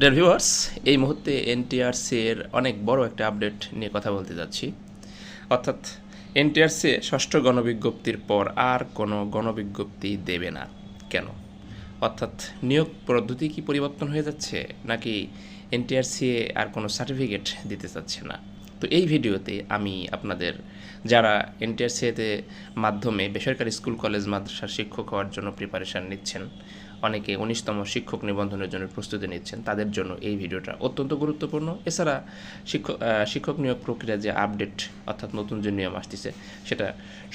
Dear viewers এই মুহূর্তে NTRC এর অনেক বড় একটা আপডেট নিয়ে কথা বলতে যাচ্ছি। অর্থাৎ এনটিআরসি ষষ্ঠ গণবিজ্ঞপ্তির পর আর কোনো গণবিজ্ঞপ্তি দেবে না। কেন? অর্থাৎ নিয়োগ পদ্ধতি কি পরিবর্তন হয়ে যাচ্ছে, নাকি এনটিআরসি আর কোনো সার্টিফিকেট দিতে চাচ্ছে না? তো এই ভিডিওতে আমি আপনাদের, যারা এনটিআরসিতে মাধ্যমে বেসরকারি স্কুল, কলেজ, মাদ্রাসার শিক্ষক হওয়ার জন্য প্রিপারেশান নিচ্ছেন অনেকে উনিশতম শিক্ষক নিবন্ধনের জন্য প্রস্তুতি নিচ্ছেন। তাদের জন্য এই ভিডিওটা অত্যন্ত গুরুত্বপূর্ণ। এছাড়া শিক্ষক শিক্ষক নিয়োগ প্রক্রিয়া যে আপডেট, অর্থাৎ নতুন যে নিয়ম আসতেছে, সেটা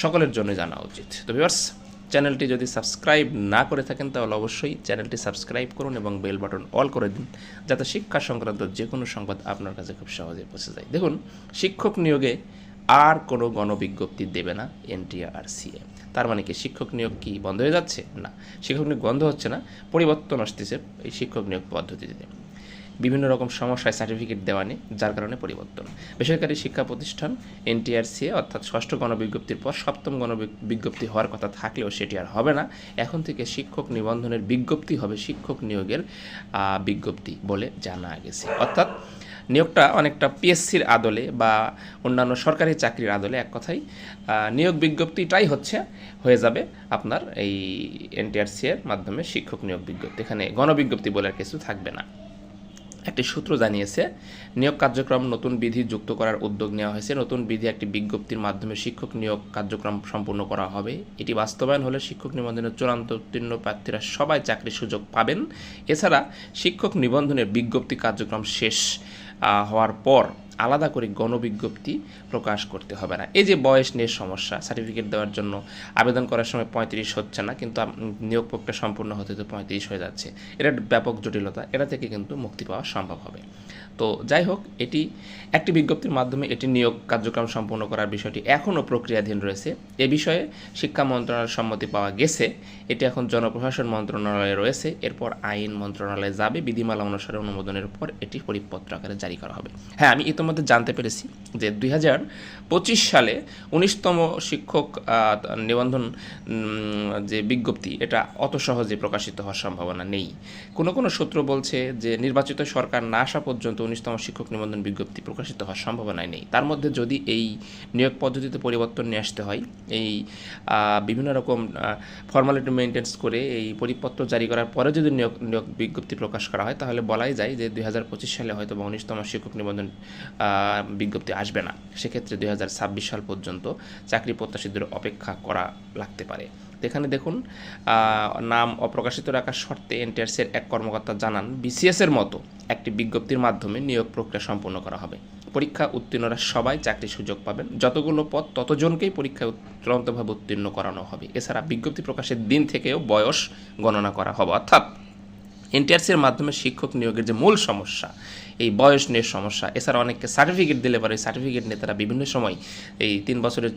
সকলের জন্য জানা উচিত। তো ভিউয়ার্স চ্যানেলটি যদি সাবস্ক্রাইব না করে থাকেন, তাহলে অবশ্যই চ্যানেলটি সাবস্ক্রাইব করুন এবং বেল বাটন অল করে দিন, যাতে শিক্ষা সংক্রান্ত যে কোনো সংবাদ আপনার কাছে খুব সহজে পৌঁছে যায়। দেখুন, শিক্ষক নিয়োগে আর কোনো গণবিজ্ঞপ্তি দেবে না এনটিআরসিএ। তার মানে কি শিক্ষক নিয়োগ কি বন্ধ হয়ে যাচ্ছে? না। শিক্ষক নিয়োগ বন্ধ হচ্ছে না, পরিবর্তন আসতেছে এই শিক্ষক নিয়োগ পদ্ধতিতে। বিভিন্ন রকম সমস্যায় সার্টিফিকেট দেওয়া নেই, যার কারণে পরিবর্তন। বেসরকারি শিক্ষা প্রতিষ্ঠান এনটিআরসি অর্থাৎ ষষ্ঠ গণবিজ্ঞপ্তির পর সপ্তম গণবিজ্ঞপ্তি হওয়ার কথা থাকলেও সেটি আর হবে না। এখন থেকে শিক্ষক নিবন্ধনের বিজ্ঞপ্তি হবে শিক্ষক নিয়োগের বিজ্ঞপ্তি বলে জানা গেছে। অর্থাৎ নিয়োগটা অনেকটা পিএসসির আদলে বা অন্যান্য সরকারি চাকরির আদলে এক কথাই নিয়োগ বিজ্ঞপ্তিটাই হচ্ছে, হয়ে যাবে আপনার এই এনটিআরসি এর মাধ্যমে শিক্ষক নিয়োগ বিজ্ঞপ্তি। এখানে গণবিজ্ঞপ্তি বলে আর কিছু থাকবে না। একটি সূত্র জানিয়েছে, নিয়োগ কার্যক্রম নতুন বিধি যুক্ত করার উদ্যোগ নেওয়া হয়েছে। নতুন বিধি একটি বিজ্ঞপ্তির মাধ্যমে শিক্ষক নিয়োগ কার্যক্রম সম্পূর্ণ করা হবে। এটি বাস্তবায়ন হলে শিক্ষক নিবন্ধনের চূড়ান্ত উত্তীর্ণ প্রার্থীরা সবাই চাকরির সুযোগ পাবেন। এছাড়া শিক্ষক নিবন্ধনের বিজ্ঞপ্তি কার্যক্রম শেষ হওয়ার পর আলাদা করে গণবিজ্ঞপ্তি প্রকাশ করতে হবে না। এই যে বয়স নিয়ে সমস্যা সার্টিফিকেট দেওয়ার জন্য আবেদন করার সময় পঁয়ত্রিশ হচ্ছে না, কিন্তু নিয়োগ প্রক্রিয়া সম্পূর্ণ হতে তো পঁয়ত্রিশ হয়ে যাচ্ছে। এটা ব্যাপক জটিলতা, এটা থেকে কিন্তু মুক্তি পাওয়া সম্ভব হবে। তো যাই হোক, এটি একটি বিজ্ঞপ্তির মাধ্যমে এটি নিয়োগ কার্যক্রম সম্পূর্ণ করার বিষয়টি এখনও প্রক্রিয়াধীন রয়েছে। এ বিষয়ে শিক্ষা মন্ত্রণালয়ের সম্মতি পাওয়া গেছে। এটি এখন জনপ্রশাসন মন্ত্রণালয়ে রয়েছে। এরপর আইন মন্ত্রণালয়ে যাবে। বিধিমালা অনুসারে অনুমোদনের পর এটি পরিপত্র আকারে জারি করা হবে। হ্যাঁ আমি ইতিমধ্যে জানতে পেরেছি যে দুই হাজার পঁচিশ সালে উনিশতম শিক্ষক নিবন্ধন যে বিজ্ঞপ্তি, এটা অত সহজে প্রকাশিত হওয়ার সম্ভাবনা নেই। কোনো কোনো সূত্র বলছে যে নির্বাচিত সরকার না আসা পর্যন্ত উনিশতম শিক্ষক নিবন্ধন বিজ্ঞপ্তি প্রকাশিত হওয়ার সম্ভাবনাই নেই। তার মধ্যে যদি এই নিয়োগ পদ্ধতিতে পরিবর্তন নিয়ে আসতে হয়, এই বিভিন্ন রকম ফর্মালিটি মেনটেন্স করে এই পরিপত্র জারি করার পরে যদি নিয়োগ নিয়োগ বিজ্ঞপ্তি প্রকাশ করা হয়, তাহলে বলাই যায় যে দুই হাজার পঁচিশ সালে হয়তো বা উনিশতম শিক্ষক নিবন্ধন বিজ্ঞপ্তি আসবে না। সেক্ষেত্রে দুই হাজার ছাব্বিশ সাল পর্যন্ত চাকরি প্রত্যাশীদের অপেক্ষা করা লাগতে পারে। এখানে দেখুন নাম অপ্রকাশিত রাখার শর্তে এনটিআরসির এক কর্মকর্তা জানান, বিসিএস এর মতো একটি বিজ্ঞপ্তির মাধ্যমে নিয়োগ প্রক্রিয়া সম্পন্ন করা হবে। পরীক্ষা উত্তীর্ণরা সবাই চাকরির সুযোগ পাবেন। যতগুলো পদ, ততজনকেই পরীক্ষায় চূড়ান্তভাবে উত্তীর্ণ করানো হবে। এছাড়া বিজ্ঞপ্তি প্রকাশের দিন থেকেও বয়স গণনা করা হবে। অর্থাৎ এনটিআরসির মাধ্যমে শিক্ষক নিয়োগের যে মূল সমস্যা এই বয়স নিয়ে সমস্যা। এছাড়া অনেককে সার্টিফিকেট দিলে পারে সার্টিফিকেট নিয়ে তারা বিভিন্ন সময় এই তিন বছরের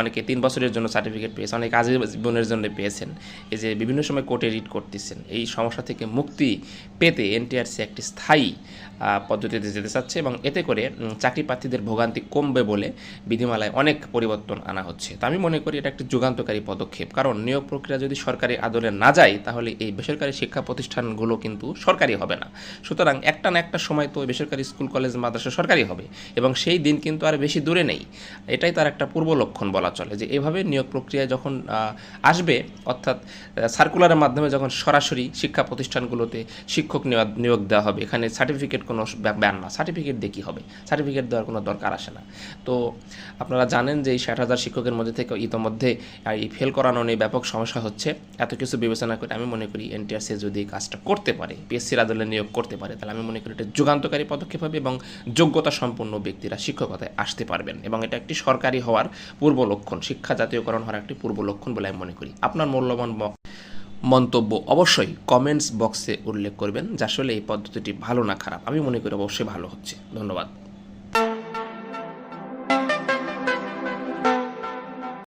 অনেকে তিন বছরের জন্য সার্টিফিকেট পেয়েছে, অনেকে আজীবনের জন্য পেয়েছেন। এই যে বিভিন্ন সময় কোর্টে রিড করতেছেন। এই সমস্যা থেকে মুক্তি পেতে এনটিআরসি একটি স্থায়ী পদ্ধতিতে যেতে চাচ্ছে এবং এতে করে চাকরি প্রার্থীদের ভোগান্তি কমবে বলে বিধিমালায় অনেক পরিবর্তন আনা হচ্ছে। তো আমি মনে করি এটা একটি যুগান্তকারী পদক্ষেপ। কারণ নিয়োগ প্রক্রিয়া যদি সরকারি আদলে না যায়, তাহলে এই বেসরকারি শিক্ষা প্রতিষ্ঠানগুলো কিন্তু সরকারি হবে না। সুতরাং একটা না একটা সময় তো বেসরকারি স্কুল, কলেজ, মাদ্রাসা সরকারি হবে এবং সেই দিন কিন্তু আর বেশি দূরে নেই। এটাই তার একটা পূর্ব লক্ষণ বলা চলে যে এভাবে নিয়োগ প্রক্রিয়া যখন আসবে, অর্থাৎ সার্কুলারের মাধ্যমে যখন সরাসরি শিক্ষা প্রতিষ্ঠানগুলোতে শিক্ষক নিয়োগ নিয়োগ দেওয়া হবে, এখানে সার্টিফিকেট কোনো ব্যান না সার্টিফিকেট কী হবে? সার্টিফিকেট দেওয়ার কোনো দরকার আসে না। তো আপনারা জানেন যে এই ষাট হাজার শিক্ষকের মধ্যে থেকে ইতোমধ্যে এই ফেল করানো নিয়ে ব্যাপক সমস্যা হচ্ছে। এত কিছু বিবেচনা করে আমি মনে করি এনটিআরসি যদি এই কাজটা করতে পারে পিএসসির আদলে নিয়োগ করতে পারে, তাহলে আমি মনে করি এটা যুগান্তকারী পদক্ষেপ হবে এবং যোগ্যতা সম্পন্ন ব্যক্তিরা শিক্ষকতায় আসতে পারবেন। এবং এটা একটি সরকারি হওয়ার পূর্ব লক্ষণ। শিক্ষা জাতীয়করণ হওয়ার একটি পূর্ব লক্ষণ বলে আমি মনে করি। আপনার মূল্যবান মন্তব্য অবশ্যই কমেন্টস বক্সে উল্লেখ করবেন, যা আসলে এই পদ্ধতিটি ভালো না খারাপ। আমি মনে করি অবশ্যই ভালো হচ্ছে। ধন্যবাদ।